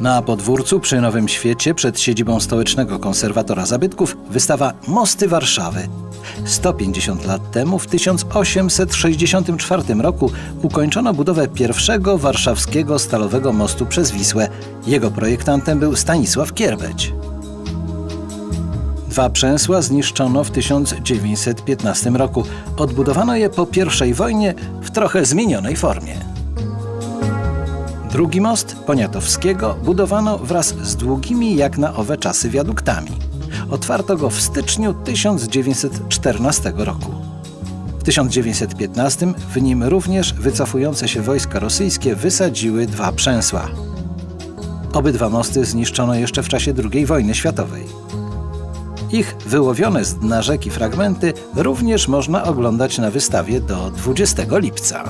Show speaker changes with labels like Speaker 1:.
Speaker 1: Na podwórcu przy Nowym Świecie przed siedzibą stołecznego konserwatora zabytków wystawa Mosty Warszawy. 150 lat temu, w 1864 roku, ukończono budowę pierwszego warszawskiego stalowego mostu przez Wisłę. Jego projektantem był Stanisław Kierbeć. Dwa przęsła zniszczono w 1915 roku. Odbudowano je po I wojnie w trochę zmienionej formie. Drugi most Poniatowskiego budowano wraz z długimi jak na owe czasy wiaduktami. Otwarto go w styczniu 1914 roku. W 1915 w nim również wycofujące się wojska rosyjskie wysadziły dwa przęsła. Obydwa mosty zniszczono jeszcze w czasie II wojny światowej. Ich wyłowione z dna rzeki fragmenty również można oglądać na wystawie do 20 lipca.